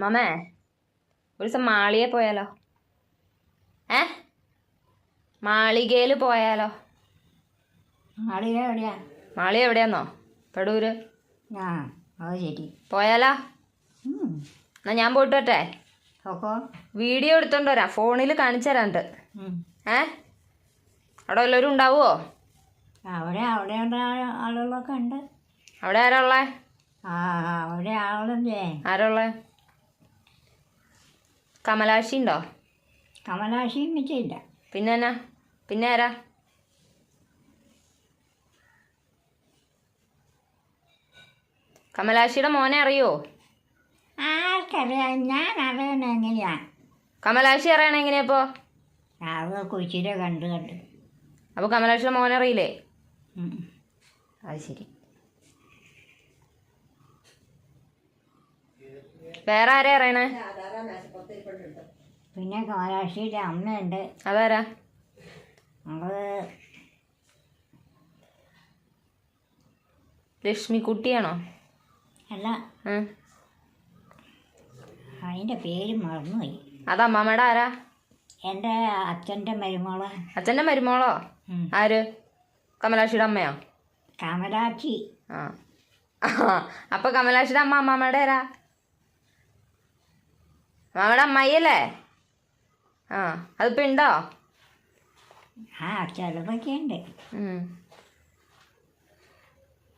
മാമേ ഒരു ദിവസം മാളിയെ പോയാലോ? ഏ? മാളികയിൽ പോയാലോ? മാളിക എവിടെയാ? മാളി എവിടെയാന്നോ? പെടൂര് ആ അത് ശരി. പോയാലോ. എന്നാ ഞാൻ പോയിട്ട് വരട്ടെ. വീഡിയോ എടുത്തോണ്ട് വരാം. ഫോണിൽ കാണിച്ചു തരാണ്ട്. ഏ? അവിടെ വല്ലവരും ഉണ്ടാവുമോ അവിടെ അവിടെ ആളുകളൊക്കെ ഉണ്ട്. അവിടെ ആരാ ഉള്ളേ? ആ ആ, അവിടെ ആളുണ്ടേ. ആരാ ഉള്ളേ? കമലാക്ഷി ഉണ്ടോ? കമലാക്ഷിയും ഇല്ല പിന്നെ എന്നാ? പിന്നെ ആരാ? കമലാശിയുടെ മോനെ അറിയോ? ആർക്കറിയാം? ഞാൻ അറിയണ എങ്ങനെയാ? കമലാശി അറിയണ എങ്ങനെയപ്പോ കൊച്ചിരെ കൊച്ചിയിലെ കണ്ട് കണ്ട്. അപ്പൊ കമലാക്ഷിയുടെ മോനെ അറിയില്ലേ. അത് ശരി. വേറെ ആരെയാ അറിയണേ? പിന്നെ കാലാക്ഷിയുടെ അമ്മയുണ്ട്. അതാരാ? ലക്ഷ്മി കുട്ടിയാണോ അല്ല. അതിന്റെ അതിന്റെ പേര് മറന്നുപോയി. അതാ അമ്മാമ്മയുടെ ആരാ? എന്റെ അച്ഛന്റെ മരുമോൾ. അച്ഛന്റെ മരുമോളോ? ഉം. ആര്? കമലാക്ഷിയുടെ അമ്മയോ? കമലാക്ഷി ആ. അപ്പൊ കമലാക്ഷിയുടെ അമ്മ അമ്മാമ്മയുടെ ആരാ? അമ്മാമ്മയുടെ അമ്മായി ആ അതിപ്പോ ഉണ്ടോ ആ ചിലതൊക്കെ ഉണ്ട് ഉം.